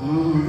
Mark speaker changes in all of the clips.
Speaker 1: ਇੱਕ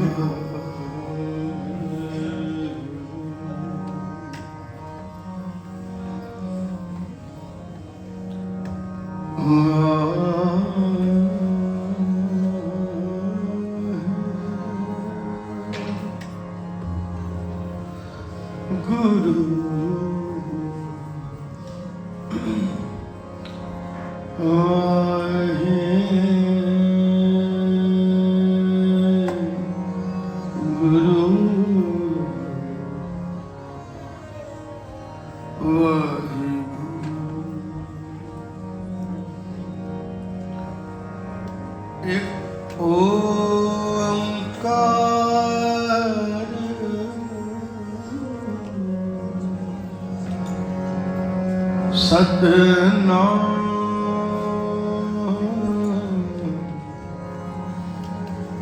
Speaker 1: ਸਤਨਾਮ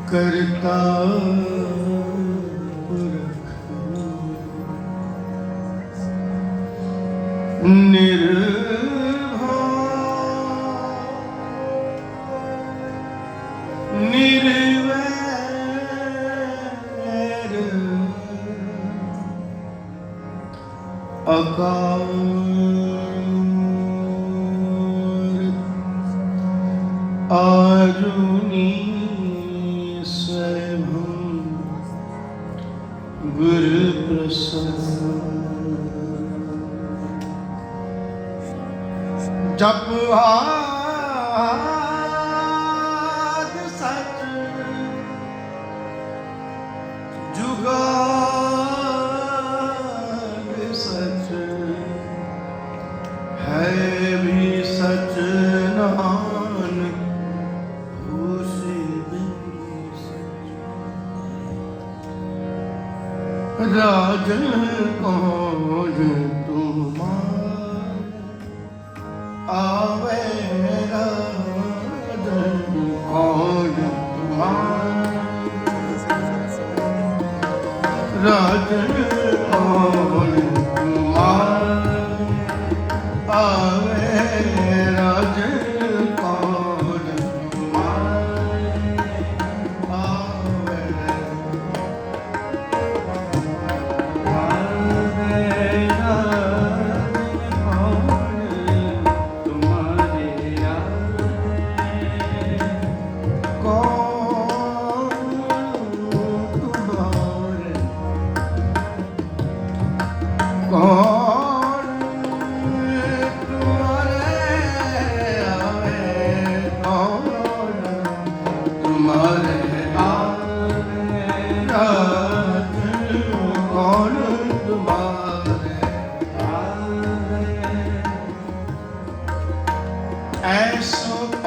Speaker 1: ਕਰਤਾ ਗੁਰ ਜਪ ਆਦ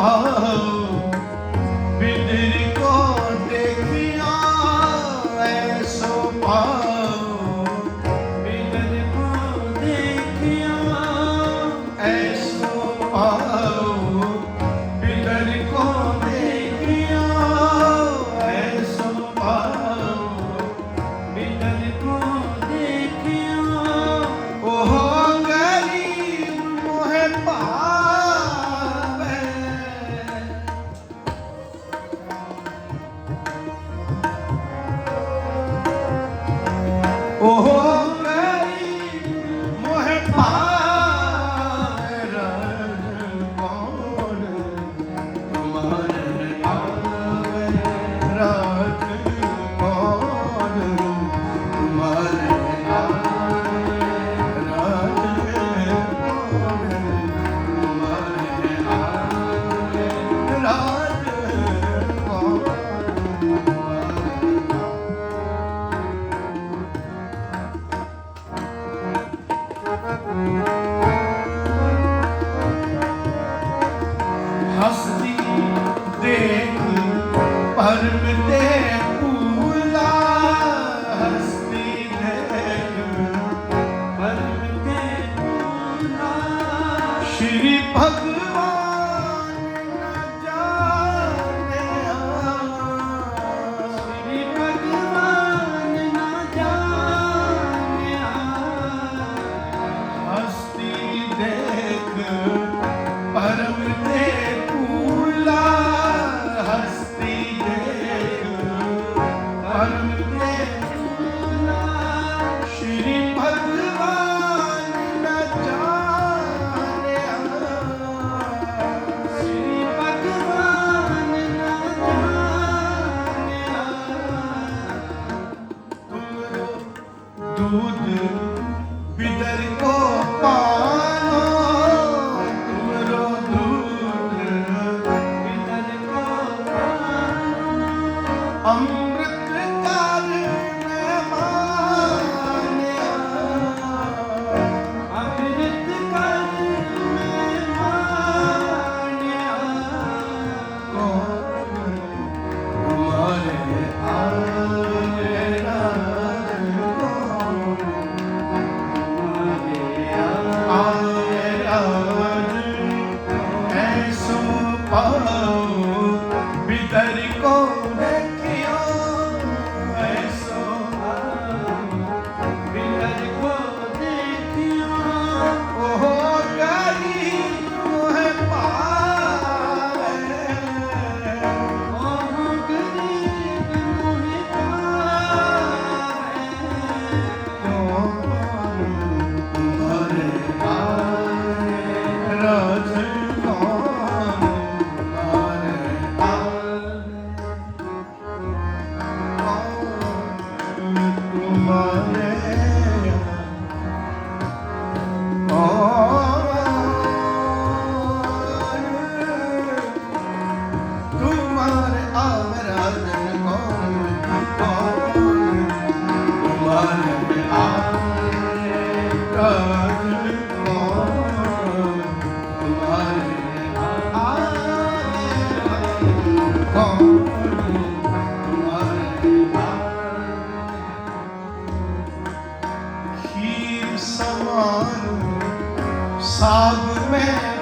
Speaker 1: Oh. Um... ਮਾਨੂ ਸਾਧ ਮੈਂ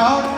Speaker 1: out.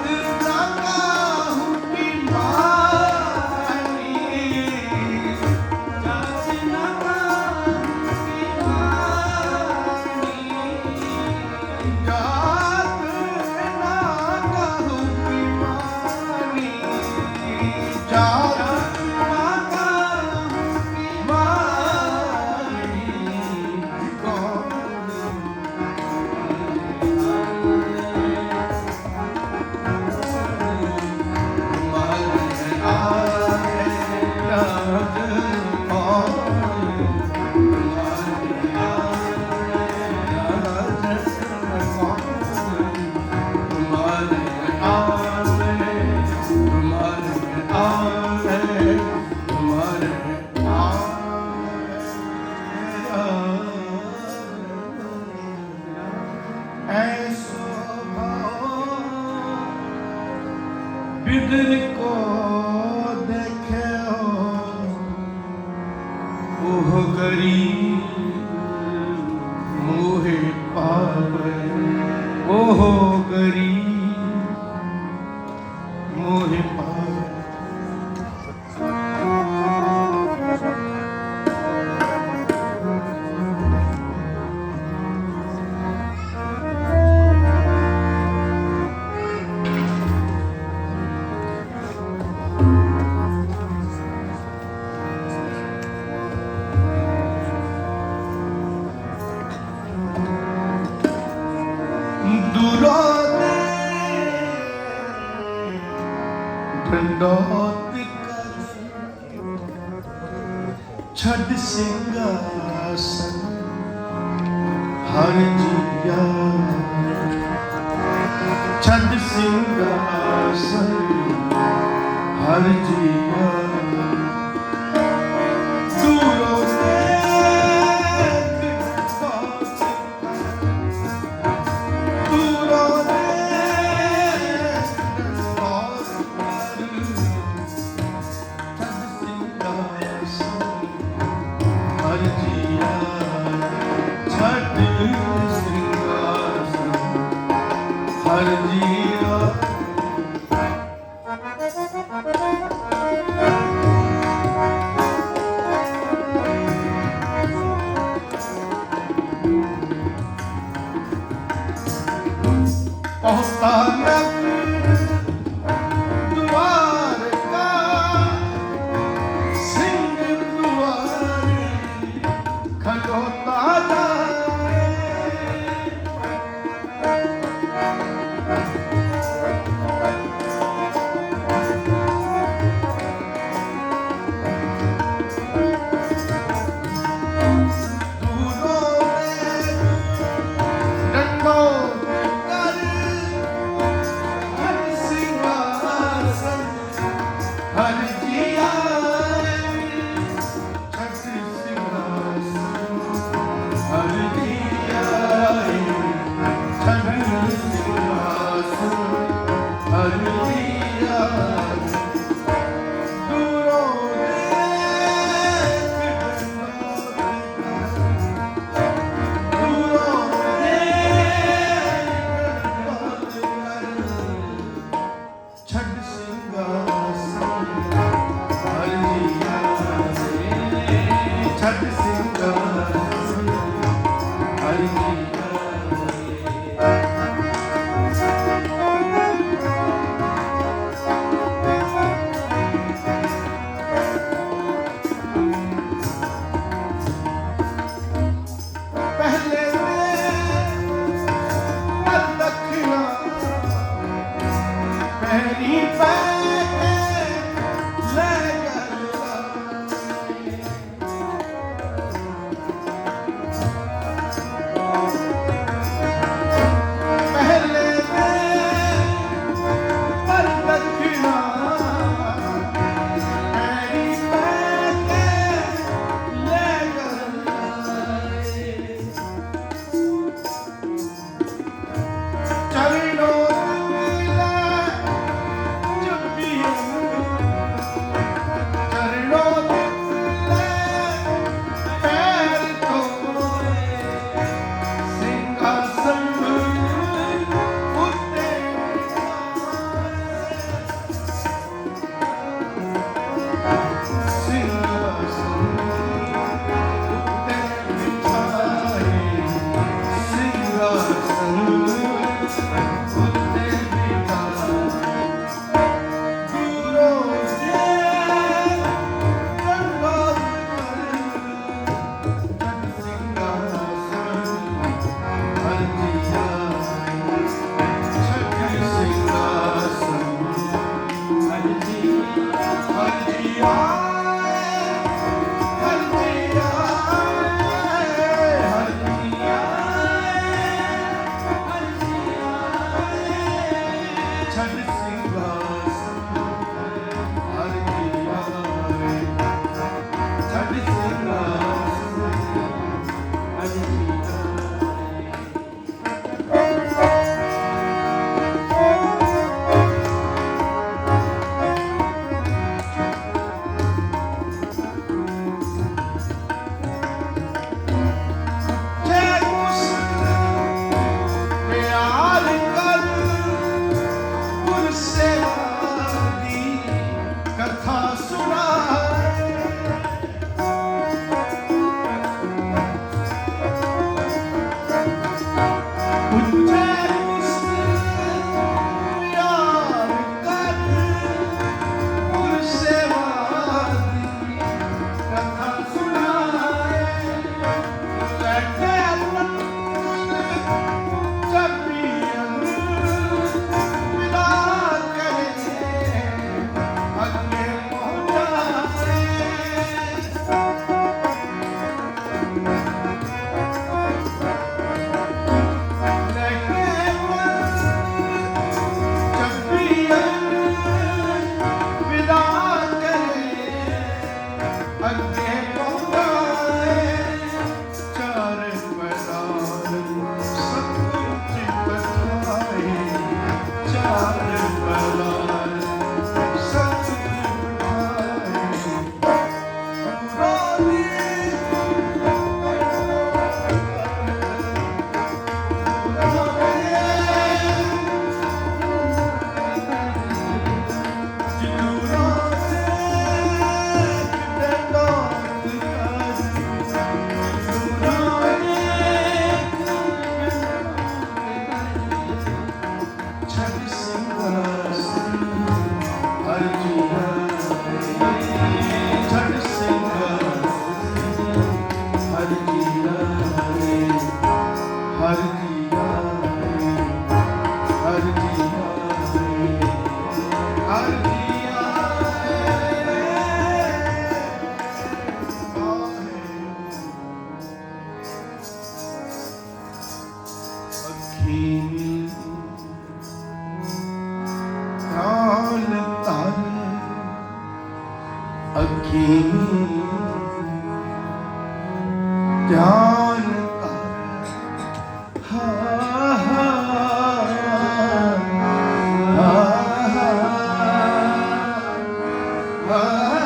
Speaker 1: Bye.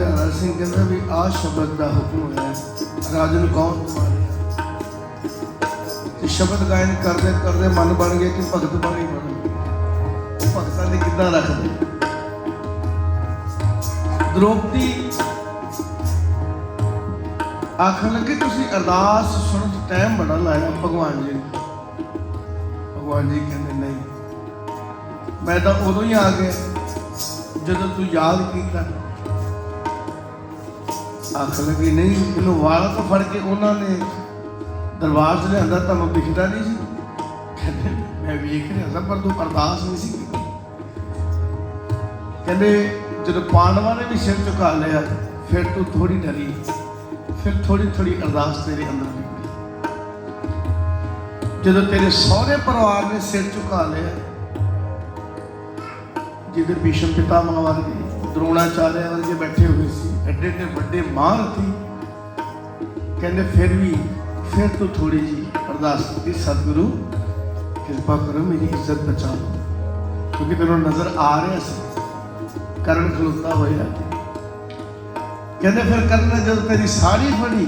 Speaker 1: ਆਂਦੇ ਸਿੰਘ ਕਹਿੰਦਾ ਵੀ ਆ ਸ਼ਬਦ ਦਾ ਹੁਕਮ ਹੋਇਆ ਰਾਜਨ ਕੌਣ ਤੇ ਸ਼ਬਦ ਗਾਇਨ ਕਰਦੇ ਕਰਦੇ ਮਨ ਬਣ ਗਿਆ ਕਿ ਭਗਤ ਬਾਣੀ ਬਣੂ ਭਗਤਾਂ ਦੇ ਕਿੱਦਾਂ ਰੱਖਦੇ ਦ੍ਰੋਪਦੀ ਆਖਣ ਲੱਗੇ, ਤੁਸੀਂ ਅਰਦਾਸ ਸੁਣਨ ਚ ਟਾਈਮ ਬੜਾ ਲਾਇਆ ਭਗਵਾਨ ਜੀ ਨੇ। ਭਗਵਾਨ ਜੀ ਕਹਿੰਦੇ, ਨਹੀਂ। ਮੈਂ ਤਾਂ ਉਦੋਂ ਹੀ ਆ ਗਿਆ। ਜਦੋਂ ਤੂੰ ਯਾਦ ਕੀਤਾ ਆਖ ਲੱਗੀ, ਨਹੀਂ ਇਹਨੂੰ ਵਾਲ ਤੋਂ ਫੜ ਕੇ ਉਹਨਾਂ ਨੇ ਦਰਬਾਰ 'ਚ ਲਿਆਂਦਾ ਤੁਹਾਨੂੰ ਦਿਖਦਾ ਨਹੀਂ ਸੀ। ਕਹਿੰਦੇ, ਮੈਂ ਵੇਖ ਰਿਹਾ ਸਾਂ, ਪਰ ਤੂੰ ਅਰਦਾਸ ਨਹੀਂ ਸੀ ਕਹਿੰਦੇ, ਜਦੋਂ ਪਾਂਡਵਾਂ ਨੇ ਵੀ ਸਿਰ ਝੁਕਾ ਲਿਆ, ਫਿਰ ਤੂੰ ਥੋੜੀ ਡਰੀ। ਫਿਰ ਥੋੜੀ ਥੋੜੀ ਅਰਦਾਸ ਤੇਰੇ ਅੰਦਰ ਨਿਕਲੀ ਜਦੋਂ ਤੇਰੇ ਸਹੁਰੇ ਪਰਿਵਾਰ ਨੇ ਸਿਰ ਝੁਕਾ ਲਿਆ, ਜਿਹਦੇ ਭੀਸ਼ਮ ਪਿਤਾਮਹ ਵਰਗੇ, ਦਰੋਣਾਚਾਰਿਆ ਵਰਗੇ ਬੈਠੇ ਹੋਏ ਸੀ ਐਡੇ ਤੇ ਵੱਡੇ ਮਹਾਰਥੀ ਕਹਿੰਦੇ ਫਿਰ ਵੀ, ਫਿਰ ਤੂੰ ਥੋੜੀ ਜੀ ਅਰਦਾਸ ਕੀਤੀ, ਸਤਿਗੁਰੂ, ਕਿਰਪਾ ਕਰੋ, ਮੇਰੀ ਇੱਜ਼ਤ ਬਚਾ ਲਓ ਕਿਉਂਕਿ ਤੈਨੂੰ ਨਜ਼ਰ ਆ ਰਿਹਾ ਸੀ। ਕਰਨ ਖਲੋਤਾ ਹੋਇਆ। ਕਹਿੰਦੇ ਫਿਰ ਕਰਨ ਜਦੋਂ ਤੇਰੀ ਸਾੜੀ ਫੜੀ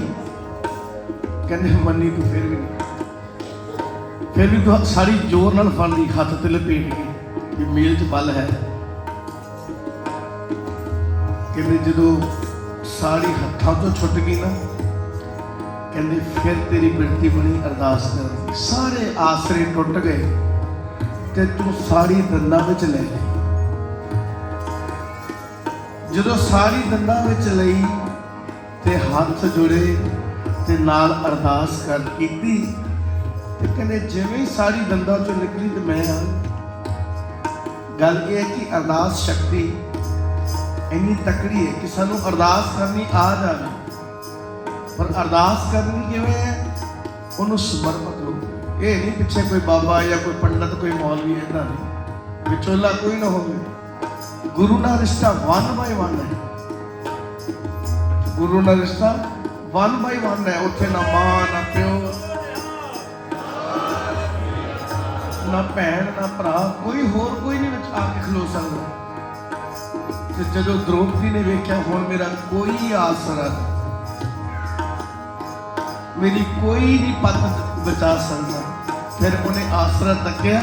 Speaker 1: ਕਹਿੰਦੇ ਮੰਨੀ ਤੂੰ ਫਿਰ ਵੀ ਨਹੀਂ। ਫਿਰ ਵੀ ਤੂੰ ਸਾਰੀ ਜ਼ੋਰ ਨਾਲ ਫੜ ਲਈ ਹੱਥ ਤੇ ਲਪੇਟ ਕੇ ਵੀ ਮੇਲ 'ਚ ਬਲ ਹੈ। ਕਹਿੰਦੇ ਜਦੋਂ ਸਾੜੀ ਹੱਥਾਂ ਤੋਂ ਛੁੱਟ ਗਈ ਨਾ। ਕਹਿੰਦੇ, ਫਿਰ ਤੇਰੀ ਬਿਰਤੀ ਬਣੀ ਅਰਦਾਸ ਕਰ ਸਾਰੇ ਆਸਰੇ ਟੁੱਟ ਗਏ ਤੇ ਤੂੰ ਸਾੜੀ ਦੰਦਾਂ ਵਿੱਚ ਲੈ ਲਈ ਜਦੋਂ ਸਾੜੀ ਦੰਦਾਂ ਵਿੱਚ ਲਈ ਤੇ ਹੱਥ ਜੁੜੇ ਤੇ ਨਾਲ ਅਰਦਾਸ ਕਰ ਕੀਤੀ, ਤੇ ਕਹਿੰਦੇ, ਜਿਵੇਂ ਹੀ ਸਾਰੀ ਦੰਦਾਂ ਚੋਂ ਨਿਕਲੀ ਤੇ ਮੈਂ ਆ ਗੱਲ ਇਹ ਕਿ ਅਰਦਾਸ ਸ਼ਕਤੀ ਇੰਨੀ ਤਕੜੀ ਹੈ ਕਿ ਸਾਨੂੰ ਅਰਦਾਸ ਕਰਨੀ ਆ ਜਾਵੇ। ਪਰ ਅਰਦਾਸ ਕਰਨੀ ਕਿਵੇਂ ਹੈ? ਉਹਨੂੰ ਸਮਰਪਿਤ ਹੋ ਇਹ ਨਹੀਂ ਪਿੱਛੇ ਕੋਈ ਬਾਬਾ ਜਾਂ ਕੋਈ ਪੰਡਤ, ਕੋਈ ਮੌਲਵੀ ਇਦਾਂ ਨਹੀਂ ਵਿਚੋਲਾ ਕੋਈ ਨਾ ਹੋਵੇ। ਗੁਰੂ ਨਾਲ ਰਿਸ਼ਤਾ ਵਨ ਬਾਈ ਵਨ ਹੈ। ਗੁਰੂ ਨਾਲ ਰਿਸ਼ਤਾ ਵਨ ਬਾਈ ਵਨ ਹੈ। ਉੱਥੇ ਨਾ ਮਾਂ, ਨਾ ਪਿਓ, ਨਾ ਭੈਣ, ਨਾ ਭਰਾ, ਕੋਈ ਹੋਰ ਕੋਈ ਨਹੀਂ ਵਿੱਚ ਆ ਕੇ ਖਲੋ ਸਕਦਾ। ਤੇ ਜਦੋਂ ਦ੍ਰੋਪਦੀ ਨੇ ਵੇਖਿਆ, ਹੁਣ ਮੇਰਾ ਕੋਈ ਆਸਰਾ ਮੇਰੀ ਕੋਈ ਨਹੀਂ ਪੱਤ ਬਚਾ ਸਕਦਾ। ਫਿਰ ਉਹਨੇ ਆਸਰਾ ਤੱਕਿਆ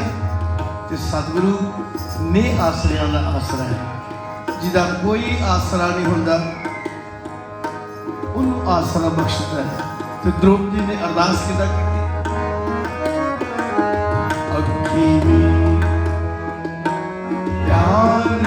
Speaker 1: ਤੇ ਸਤਿਗੁਰੂ ਨੇ ਆਸਰਿਆਂ ਦਾ ਆਸਰਾ ਹੈ। ਜਿਹਦਾ ਕੋਈ ਆਸਰਾ ਨਹੀਂ ਹੁੰਦਾ, ਉਹਨੂੰ ਆਸਰਾ ਬਖਸ਼ਦਾ ਹੈ। ਤੇ ਦ੍ਰੋਪਦੀ ਨੇ ਅਰਦਾਸ ਕਿਦਾਂ ਕੀਤੀ? ਅੱਖੀ ਵੀ ਧਿਆਨ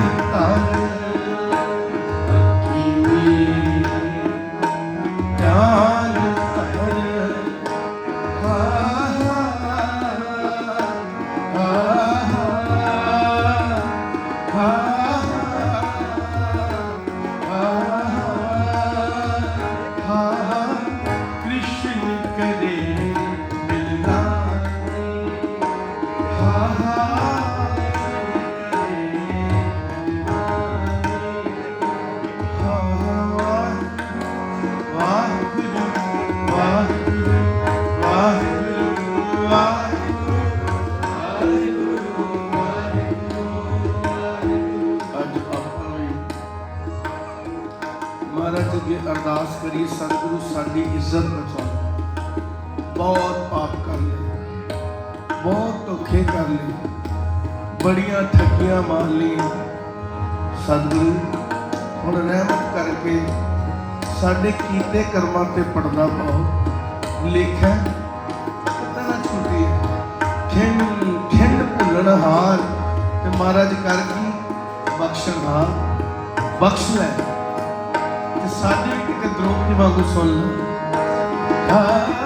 Speaker 1: ਕੀਤੇ ਕਰਮਾਂ ਤੇ ਪੜਦਾ ਪਾਓ। ਲਿਖੈ, ਕਿਤਨਾ ਛੁੱਟੀ ਖਿੰਡ ਖਿੰਡ ਭੁੱਲਣ ਹਾਰ। ਤੇ ਮਹਾਰਾਜ ਕਰ ਕੀ? ਬਖਸ਼ਣ ਹਾਰ। ਬਖਸ਼ ਲੈ। ਤੇ ਸਾਡੇ ਇੱਕ ਦਰੋਪਦੀ ਵਾਂਗੂ ਸੁਣ ਲੈ। ਹਾਂ